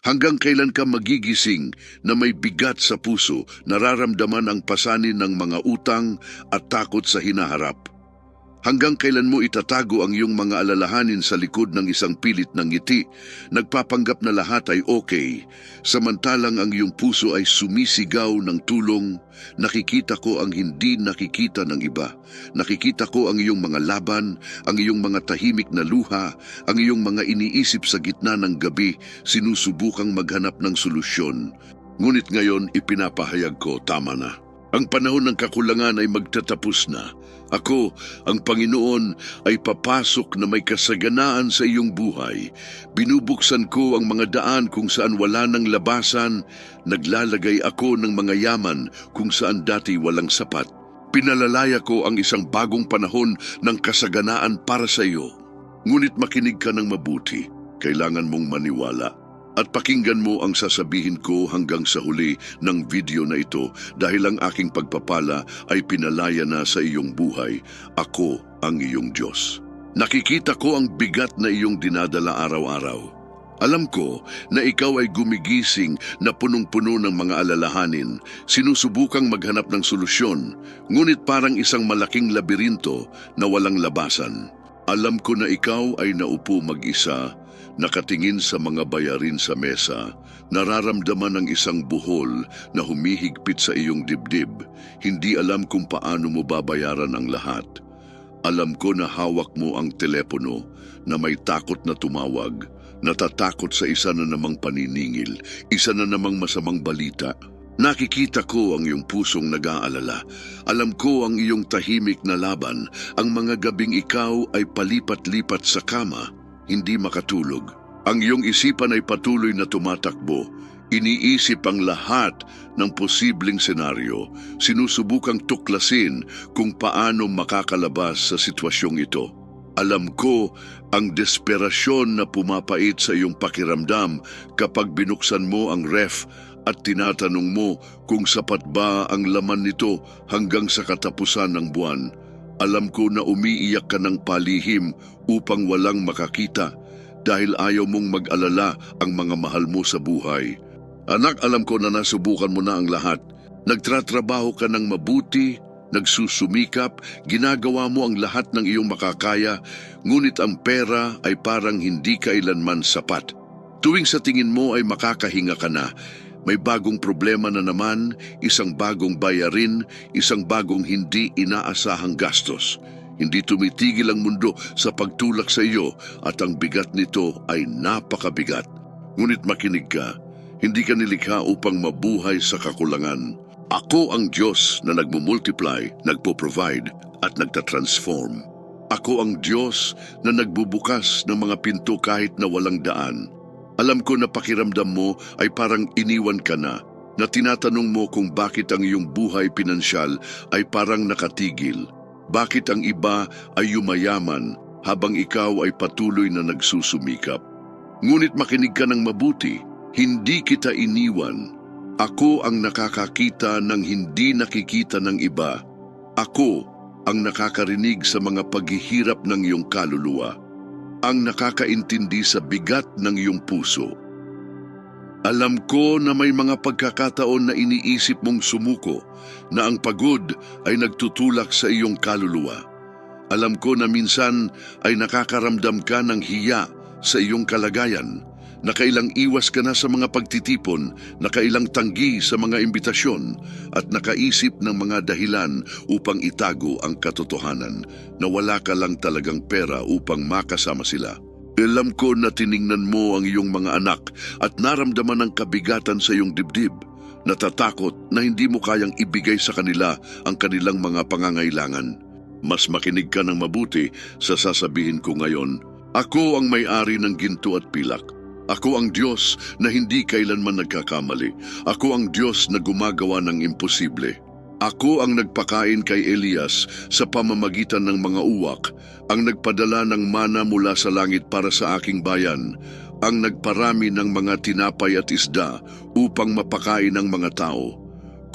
Hanggang kailan ka magigising na may bigat sa puso, nararamdaman ang pasanin ng mga utang at takot sa hinaharap? Hanggang kailan mo itatago ang iyong mga alalahanin sa likod ng isang pilit ng ngiti, nagpapanggap na lahat ay okay, samantalang ang iyong puso ay sumisigaw ng tulong, nakikita ko ang hindi nakikita ng iba, nakikita ko ang iyong mga laban, ang iyong mga tahimik na luha, ang iyong mga iniisip sa gitna ng gabi, sinusubukang maghanap ng solusyon. Ngunit ngayon ipinapahayag ko, tama na. Ang panahon ng kakulangan ay magtatapos na. Ako, ang Panginoon, ay papasok na may kasaganaan sa iyong buhay. Binubuksan ko ang mga daan kung saan wala ng labasan. Naglalagay ako ng mga yaman kung saan dati walang sapat. Pinalalaya ko ang isang bagong panahon ng kasaganaan para sa iyo. Ngunit makinig ka ng mabuti. Kailangan mong maniwala. At pakinggan mo ang sasabihin ko hanggang sa huli ng video na ito dahil ang aking pagpapala ay pinalaya na sa iyong buhay. Ako ang iyong Diyos. Nakikita ko ang bigat na iyong dinadala araw-araw. Alam ko na ikaw ay gumigising na punong-puno ng mga alalahanin, sinusubukang maghanap ng solusyon, ngunit parang isang malaking labirinto na walang labasan. Alam ko na ikaw ay naupo mag-isa Nakatingin sa mga bayarin sa mesa, nararamdaman ang isang buhol na humihigpit sa iyong dibdib. Hindi alam kung paano mo babayaran ang lahat. Alam ko na hawak mo ang telepono na may takot na tumawag, natatakot sa isa na namang paniningil, isa na namang masamang balita. Nakikita ko ang iyong pusong nag-aalala. Alam ko ang iyong tahimik na laban, ang mga gabing ikaw ay palipat-lipat sa kama, hindi makatulog. Ang iyong isipan ay patuloy na tumatakbo. Iniisip ang lahat ng posibleng senaryo. Sinusubukang tuklasin kung paano makakalabas sa sitwasyong ito. Alam ko ang desperasyon na pumapait sa iyong pakiramdam kapag binuksan mo ang ref at tinatanong mo kung sapat ba ang laman nito hanggang sa katapusan ng buwan. Alam ko na umiiyak ka ng palihim upang walang makakita dahil ayaw mong mag-alala ang mga mahal mo sa buhay. Anak, alam ko na nasubukan mo na ang lahat. Nagtratrabaho ka ng mabuti, nagsusumikap, ginagawa mo ang lahat ng iyong makakaya, ngunit ang pera ay parang hindi kailanman sapat. Tuwing sa tingin mo ay makakahinga ka na, may bagong problema na naman, isang bagong bayarin, isang bagong hindi inaasahang gastos. Hindi tumitigil ang mundo sa pagtulak sa iyo at ang bigat nito ay napakabigat. Ngunit makinig ka, hindi ka nilikha upang mabuhay sa kakulangan. Ako ang Diyos na nagmumultiply, nagpo-provide at nagtatransform. Ako ang Diyos na nagbubukas ng mga pinto kahit na walang daan. Alam ko na pakiramdam mo ay parang iniwan ka na, na tinatanong mo kung bakit ang iyong buhay pinansyal ay parang nakatigil. Bakit ang iba ay yumayaman habang ikaw ay patuloy na nagsusumikap. Ngunit makinig ka ng mabuti, hindi kita iniwan. Ako ang nakakakita ng hindi nakikita ng iba. Ako ang nakakarinig sa mga paghihirap ng iyong kaluluwa ang nakakaintindi sa bigat ng iyong puso. Alam ko na may mga pagkakataon na iniisip mong sumuko na ang pagod ay nagtutulak sa iyong kaluluwa. Alam ko na minsan ay nakakaramdam ka ng hiya sa iyong kalagayan nakailang iwas ka na sa mga pagtitipon, nakailang tanggi sa mga imbitasyon, at nakaisip ng mga dahilan upang itago ang katotohanan na wala ka lang talagang pera upang makasama sila. Alam ko na tiningnan mo ang iyong mga anak at naramdaman ang kabigatan sa iyong dibdib. Natatakot na hindi mo kayang ibigay sa kanila ang kanilang mga pangangailangan. Mas makinig ka ng mabuti sa sasabihin ko ngayon. Ako ang may-ari ng ginto at pilak. Ako ang Diyos na hindi kailanman nagkakamali. Ako ang Diyos na gumagawa ng imposible. Ako ang nagpakain kay Elias sa pamamagitan ng mga uwak, ang nagpadala ng mana mula sa langit para sa aking bayan, ang nagparami ng mga tinapay at isda upang mapakain ang mga tao.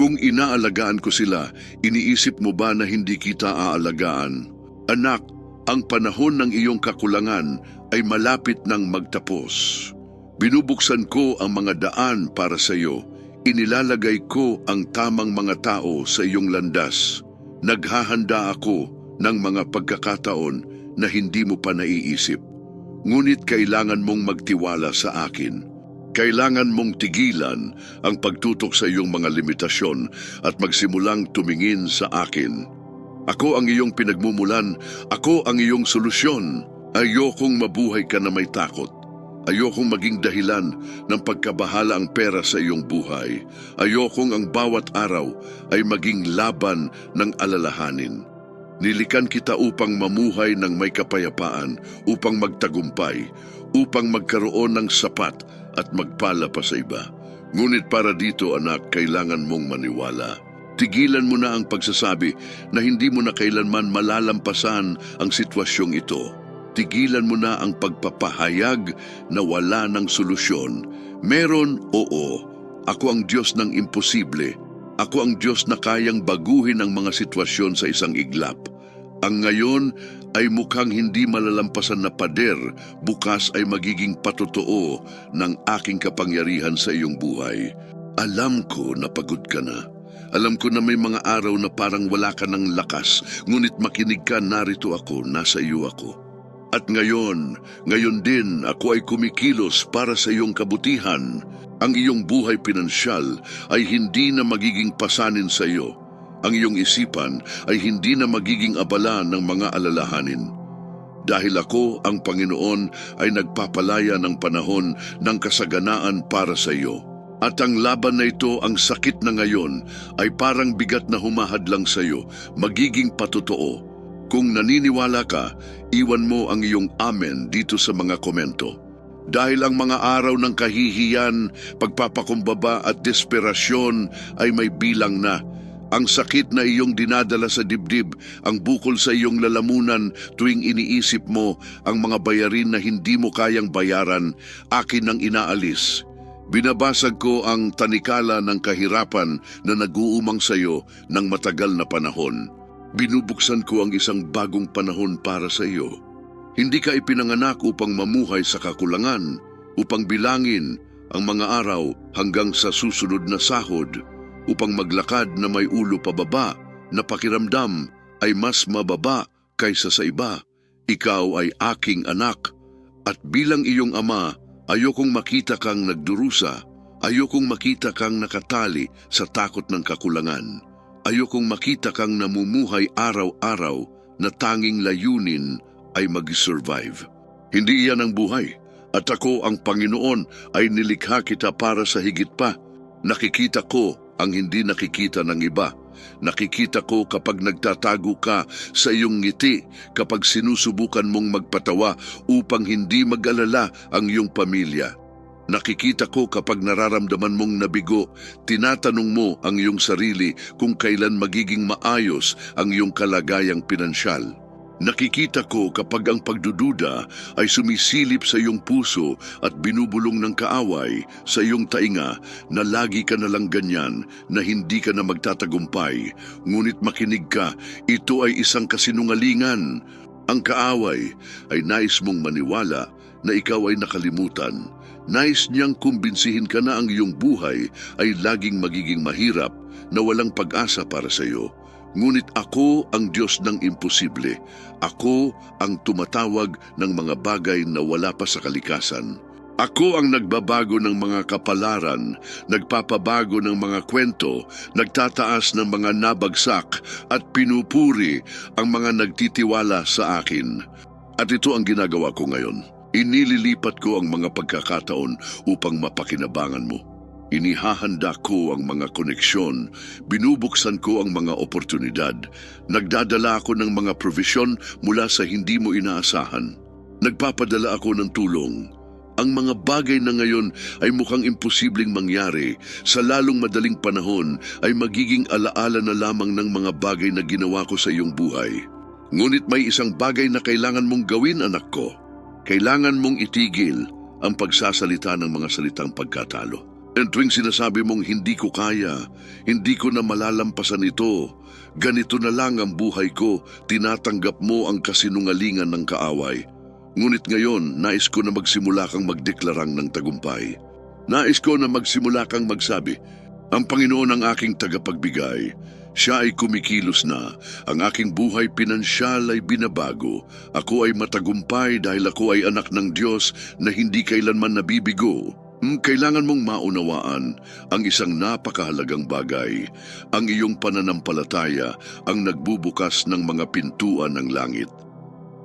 Kung inaalagaan ko sila, iniisip mo ba na hindi kita aalagaan? Anak, ang panahon ng iyong kakulangan ay malapit nang magtapos. Binubuksan ko ang mga daan para sa iyo. Inilalagay ko ang tamang mga tao sa iyong landas. Naghahanda ako ng mga pagkakataon na hindi mo pa naiisip. Ngunit kailangan mong magtiwala sa akin. Kailangan mong tigilan ang pagtutok sa iyong mga limitasyon at magsimulang tumingin sa akin. Ako ang iyong pinagmumulan, ako ang iyong solusyon. Ayokong mabuhay ka na may takot. Ayokong maging dahilan ng pagkabahala ang pera sa iyong buhay. Ayokong ang bawat araw ay maging laban ng alalahanin. Nilikan kita upang mamuhay ng may kapayapaan, upang magtagumpay, upang magkaroon ng sapat at magpala pa sa iba. Ngunit para dito anak, kailangan mong maniwala. Tigilan mo na ang pagsasabi na hindi mo na kailanman malalampasan ang sitwasyong ito. Tigilan mo na ang pagpapahayag na wala ng solusyon. Meron, oo. Ako ang Diyos ng imposible. Ako ang Diyos na kayang baguhin ang mga sitwasyon sa isang iglap. Ang ngayon ay mukhang hindi malalampasan na pader, bukas ay magiging patotoo ng aking kapangyarihan sa iyong buhay. Alam ko na pagod ka na. Alam ko na may mga araw na parang wala ka ng lakas, ngunit makinig ka, narito ako, nasa iyo ako. At ngayon, ngayon din ako ay kumikilos para sa iyong kabutihan. Ang iyong buhay pinansyal ay hindi na magiging pasanin sa iyo. Ang iyong isipan ay hindi na magiging abala ng mga alalahanin. Dahil ako, ang Panginoon, ay nagpapalaya ng panahon ng kasaganaan para sa iyo. At ang laban na ito, ang sakit na ngayon, ay parang bigat na humahad lang sa iyo, magiging patotoo. Kung naniniwala ka, iwan mo ang iyong amen dito sa mga komento. Dahil ang mga araw ng kahihiyan, pagpapakumbaba at desperasyon ay may bilang na. Ang sakit na iyong dinadala sa dibdib, ang bukol sa iyong lalamunan tuwing iniisip mo ang mga bayarin na hindi mo kayang bayaran, akin ang inaalis. Binabasag ko ang tanikala ng kahirapan na naguumang sa iyo ng matagal na panahon. Binubuksan ko ang isang bagong panahon para sa iyo. Hindi ka ipinanganak upang mamuhay sa kakulangan, upang bilangin ang mga araw hanggang sa susunod na sahod, upang maglakad na may ulo pababa, na pakiramdam ay mas mababa kaysa sa iba. Ikaw ay aking anak, at bilang iyong ama, ayokong makita kang nagdurusa, ayokong makita kang nakatali sa takot ng kakulangan. Ayokong makita kang namumuhay araw-araw na tanging layunin ay mag-survive. Hindi iyan ang buhay. At ako ang Panginoon ay nilikha kita para sa higit pa. Nakikita ko ang hindi nakikita ng iba. Nakikita ko kapag nagtatago ka sa iyong ngiti, kapag sinusubukan mong magpatawa upang hindi mag-alala ang iyong pamilya. Nakikita ko kapag nararamdaman mong nabigo, tinatanong mo ang iyong sarili kung kailan magiging maayos ang iyong kalagayang pinansyal. Nakikita ko kapag ang pagdududa ay sumisilip sa iyong puso at binubulong ng kaaway sa iyong tainga na lagi ka na lang ganyan na hindi ka na magtatagumpay. Ngunit makinig ka, ito ay isang kasinungalingan. Ang kaaway ay nais mong maniwala na ikaw ay nakalimutan. Nais niyang kumbinsihin ka na ang iyong buhay ay laging magiging mahirap na walang pag-asa para sa iyo. Ngunit ako ang Diyos ng imposible. Ako ang tumatawag ng mga bagay na wala pa sa kalikasan. Ako ang nagbabago ng mga kapalaran, nagpapabago ng mga kwento, nagtataas ng mga nabagsak at pinupuri ang mga nagtitiwala sa akin. At ito ang ginagawa ko ngayon. Inililipat ko ang mga pagkakataon upang mapakinabangan mo. Inihahanda ko ang mga koneksyon, binubuksan ko ang mga oportunidad, nagdadala ako ng mga provision mula sa hindi mo inaasahan. Nagpapadala ako ng tulong. Ang mga bagay na ngayon ay mukhang imposibleng mangyari, sa lalong madaling panahon ay magiging alaala na lamang ng mga bagay na ginawa ko sa iyong buhay. Ngunit may isang bagay na kailangan mong gawin, anak ko. Kailangan mong itigil ang pagsasalita ng mga salitang pagkatalo. And tuwing sinasabi mong hindi ko kaya, hindi ko na malalampasan ito, ganito na lang ang buhay ko, tinatanggap mo ang kasinungalingan ng kaaway. Ngunit ngayon, nais ko na magsimula kang magdeklarang ng tagumpay. Nais ko na magsimula kang magsabi, Ang Panginoon ang aking tagapagbigay. Siya ay kumikilos na. Ang aking buhay pinansyal ay binabago. Ako ay matagumpay dahil ako ay anak ng Diyos na hindi kailanman nabibigo. Hmm, Kailangan mong maunawaan ang isang napakahalagang bagay. Ang iyong pananampalataya ang nagbubukas ng mga pintuan ng langit.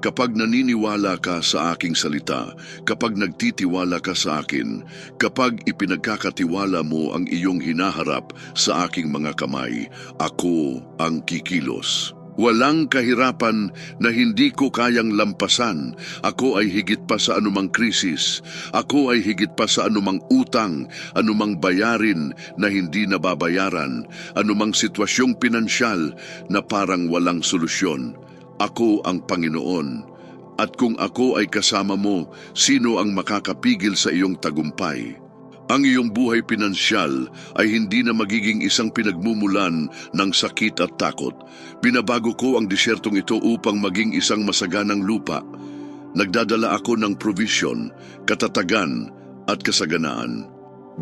Kapag naniniwala ka sa aking salita, kapag nagtitiwala ka sa akin, kapag ipinagkakatiwala mo ang iyong hinaharap sa aking mga kamay, ako ang kikilos. Walang kahirapan na hindi ko kayang lampasan. Ako ay higit pa sa anumang krisis. Ako ay higit pa sa anumang utang, anumang bayarin na hindi nababayaran, anumang sitwasyong pinansyal na parang walang solusyon. Ako ang Panginoon. At kung ako ay kasama mo, sino ang makakapigil sa iyong tagumpay? Ang iyong buhay pinansyal ay hindi na magiging isang pinagmumulan ng sakit at takot. Binabago ko ang disyertong ito upang maging isang masaganang lupa. Nagdadala ako ng provision, katatagan at kasaganaan.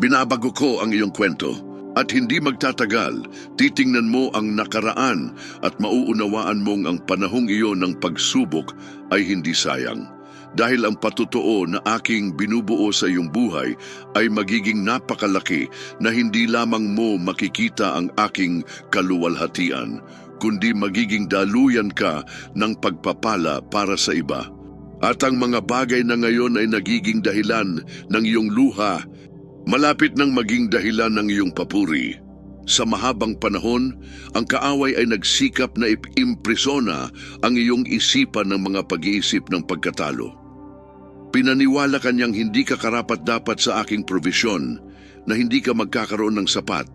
Binabago ko ang iyong kwento at hindi magtatagal, titingnan mo ang nakaraan at mauunawaan mong ang panahong iyon ng pagsubok ay hindi sayang. Dahil ang patutoo na aking binubuo sa iyong buhay ay magiging napakalaki na hindi lamang mo makikita ang aking kaluwalhatian, kundi magiging daluyan ka ng pagpapala para sa iba. At ang mga bagay na ngayon ay nagiging dahilan ng iyong luha, malapit nang maging dahilan ng iyong papuri. Sa mahabang panahon, ang kaaway ay nagsikap na impresona ang iyong isipan ng mga pag-iisip ng pagkatalo. Pinaniwala kanyang hindi ka karapat-dapat sa aking provisyon, na hindi ka magkakaroon ng sapat,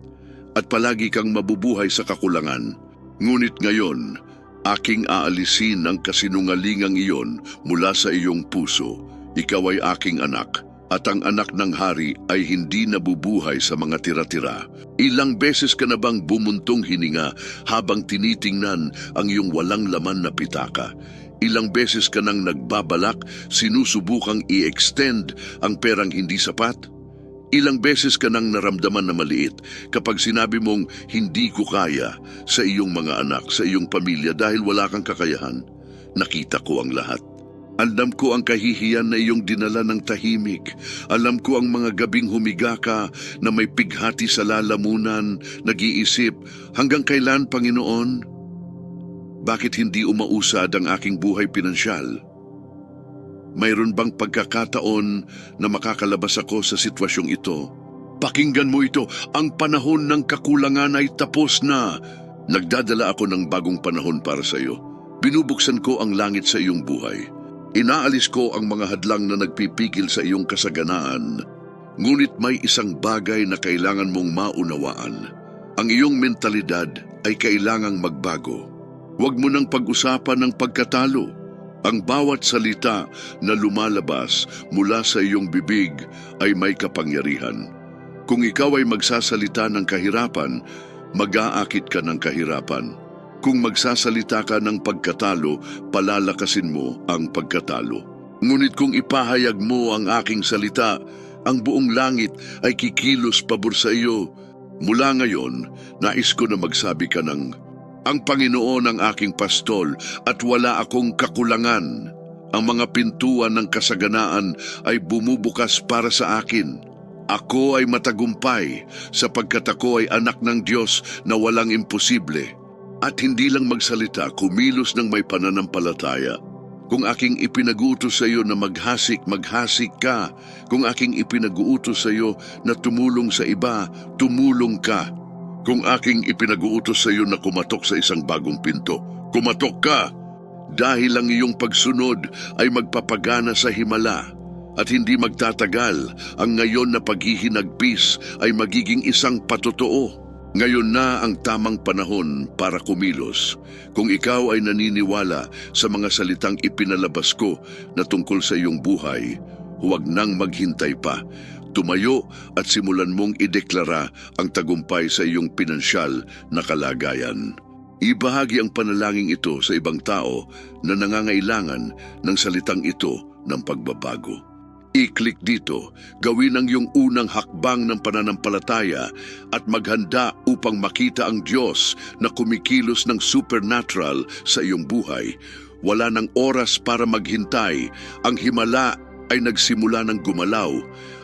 at palagi kang mabubuhay sa kakulangan. Ngunit ngayon, aking aalisin ang kasinungalingang iyon mula sa iyong puso. Ikaw ay aking anak, at ang anak ng hari ay hindi nabubuhay sa mga tira-tira. Ilang beses ka na bang bumuntong hininga habang tinitingnan ang iyong walang laman na pitaka? Ilang beses ka nang nagbabalak, sinusubukang i-extend ang perang hindi sapat? Ilang beses ka nang naramdaman na maliit kapag sinabi mong hindi ko kaya sa iyong mga anak, sa iyong pamilya dahil wala kang kakayahan? Nakita ko ang lahat. Alam ko ang kahihiyan na iyong dinala ng tahimik. Alam ko ang mga gabing humiga ka na may pighati sa lalamunan, nag-iisip, hanggang kailan, Panginoon? Bakit hindi umausad ang aking buhay pinansyal? Mayroon bang pagkakataon na makakalabas ako sa sitwasyong ito? Pakinggan mo ito, ang panahon ng kakulangan ay tapos na. Nagdadala ako ng bagong panahon para sa iyo. Binubuksan ko ang langit sa iyong buhay. Inaalis ko ang mga hadlang na nagpipigil sa iyong kasaganaan. Ngunit may isang bagay na kailangan mong maunawaan. Ang iyong mentalidad ay kailangang magbago. Huwag mo nang pag-usapan ng pagkatalo. Ang bawat salita na lumalabas mula sa iyong bibig ay may kapangyarihan. Kung ikaw ay magsasalita ng kahirapan, mag-aakit ka ng kahirapan. Kung magsasalita ka ng pagkatalo, palalakasin mo ang pagkatalo. Ngunit kung ipahayag mo ang aking salita, ang buong langit ay kikilos pabor sa iyo. Mula ngayon, nais ko na magsabi ka ng, Ang Panginoon ang aking pastol at wala akong kakulangan. Ang mga pintuan ng kasaganaan ay bumubukas para sa akin. Ako ay matagumpay sapagkat ako ay anak ng Diyos na walang imposible. At hindi lang magsalita, kumilos ng may pananampalataya. Kung aking ipinag-uutos sa iyo na maghasik, maghasik ka. Kung aking ipinag-uutos sa iyo na tumulong sa iba, tumulong ka. Kung aking ipinag-uutos sa iyo na kumatok sa isang bagong pinto, kumatok ka. Dahil ang iyong pagsunod ay magpapagana sa himala. At hindi magtatagal, ang ngayon na paghihinagpis ay magiging isang patotoo. Ngayon na ang tamang panahon para kumilos. Kung ikaw ay naniniwala sa mga salitang ipinalabas ko na tungkol sa iyong buhay, huwag nang maghintay pa. Tumayo at simulan mong ideklara ang tagumpay sa iyong pinansyal na kalagayan. Ibahagi ang panalangin ito sa ibang tao na nangangailangan ng salitang ito ng pagbabago. I-click dito, gawin ang iyong unang hakbang ng pananampalataya at maghanda upang makita ang Diyos na kumikilos ng supernatural sa iyong buhay. Wala ng oras para maghintay. Ang himala ay nagsimula ng gumalaw.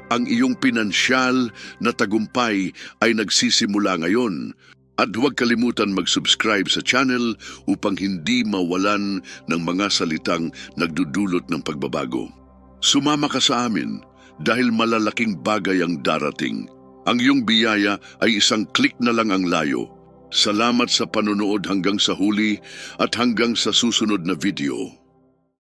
Ang iyong pinansyal na tagumpay ay nagsisimula ngayon. At huwag kalimutan mag-subscribe sa channel upang hindi mawalan ng mga salitang nagdudulot ng pagbabago. Sumama ka sa amin dahil malalaking bagay ang darating. Ang iyong biyaya ay isang klik na lang ang layo. Salamat sa panonood hanggang sa huli at hanggang sa susunod na video.